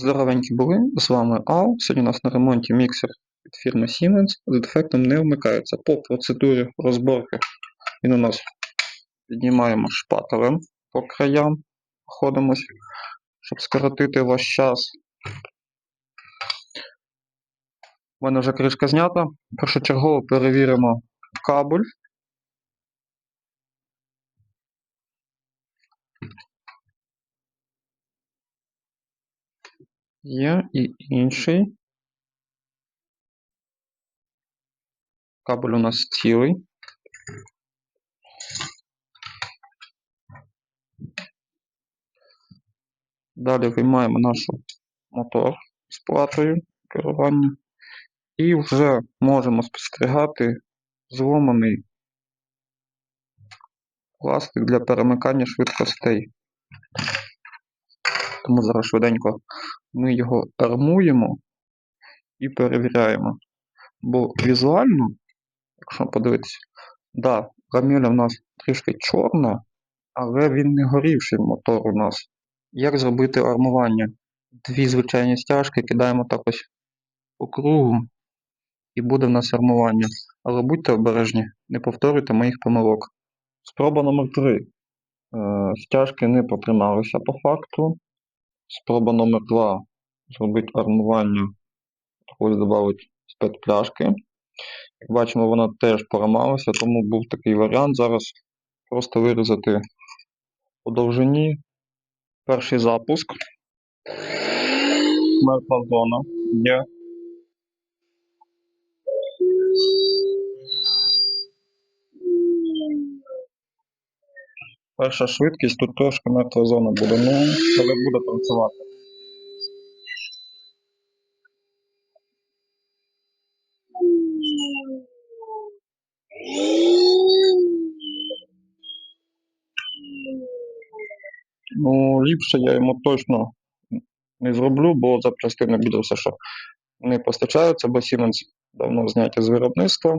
Здоровенькі були, з вами Ал. Сьогодні у нас на ремонті міксер від фірми Siemens з дефектом не вмикається. По процедурі розборки він у нас піднімаємо шпателем по краям, проходимось, щоб скоротити ваш час. У мене вже кришка знята. Першочергово перевіримо кабель. Є і інший. Кабель у нас цілий. Далі виймаємо наш мотор з платою керування. І вже можемо спостерігати зломаний пластик для перемикання швидкостей. Тому зараз швиденько ми його армуємо і перевіряємо. Бо візуально, якщо подивитися, да, раміля в нас трішки чорна, але він не горівший мотор у нас. Як зробити армування? Дві звичайні стяжки кидаємо так ось по кругу, і буде в нас армування. Але будьте обережні, не повторюйте моїх помилок. Спроба номер 3. Стяжки не потрималися по факту. Спроба номер 2 зробити армування. Ось додати спецпляшки. Як бачимо, вона теж поламалася, тому був такий варіант. Зараз просто вирізати по довжині. Перший запуск. Мертва зона є. Перша швидкість, тут трошки мертва зона буде, ну, але буде працювати. Ну, ліпше я йому точно не зроблю, бо запчастини буде все, що не постачаються, бо Siemens давно зняті з виробництва.